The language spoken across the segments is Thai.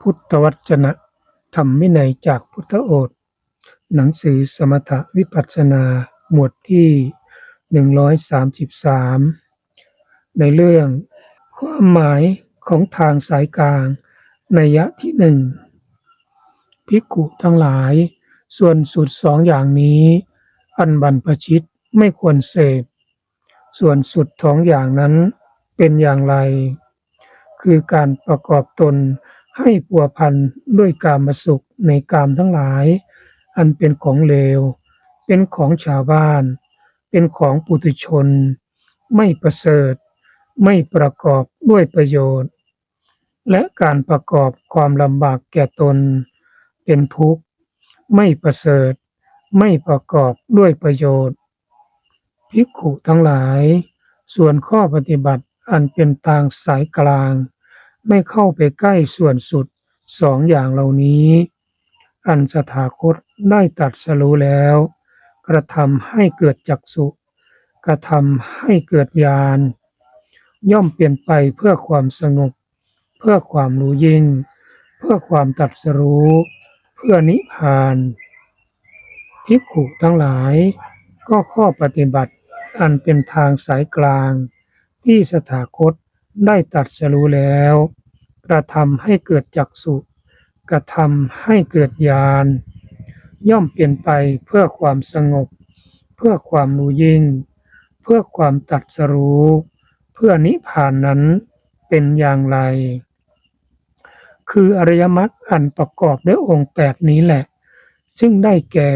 พุทธวจนะ ธรรมวินัยจากพุทธโอษหนังสือสมถวิปัสสนาหมวดที่ 133 ในเรื่อง ความหมายของทางสายกลางในยะที่หนึ่งภิกขุทั้งหลาย ส่วนสุดสองอย่างนี้ อันบรรพชิตไม่ควรเสพ ส่วนสุดสองอย่างนั้นเป็นอย่างไร คือการประกอบตน ให้ปัวพันด้วยกามสุขในกามทั้งหลาย อันเป็นของเลว เป็นของชาวบ้าน เป็นของปุถุชน ไม่ประเสริฐ ไม่ประกอบด้วยประโยชน์ และการประกอบความลำบากแก่ตน เป็นทุกข์ ไม่ประเสริฐ ไม่ประกอบด้วยประโยชน์ ภิกขุทั้งหลาย ส่วนข้อปฏิบัติอันเป็นทางสายกลาง ไม่เข้าไปใกล้ส่วนสุดสองอย่างเหล่านี้ อันสถาคตได้ตัดสรู้แล้ว กระทำให้เกิดจักสุกระทำให้เกิดญาณย่อมเปลี่ยนไปเพื่อความสงบ เพื่อความรู้ยิ่ง เพื่อความตัดสรู้ เพื่อนิพพานภิกขุทั้งหลาย ก็ข้อปฏิบัติอันเป็นทางสายกลาง ที่สถาคตได้ตรัสรู้แล้ว กระทำให้เกิดจักสุกระทำให้เกิดญาณย่อมเปลี่ยนไปเพื่อความสงบ เพื่อความรู้ยิ่ง เพื่อความตรัสรู้ เพื่อนิพพานนั้นเป็นอย่างไร คืออริยมรรคอันประกอบด้วยองค์แปดนี้แหละ ซึ่งได้แก่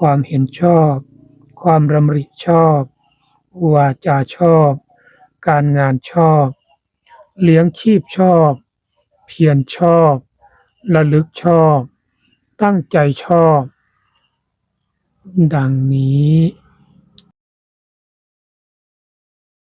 ความเห็นชอบ ความรำริชอบวาจาชอบ การงานชอบ เลี้ยงชีพชอบ เพียรชอบ ระลึกชอบ ตั้งใจชอบ ดังนี้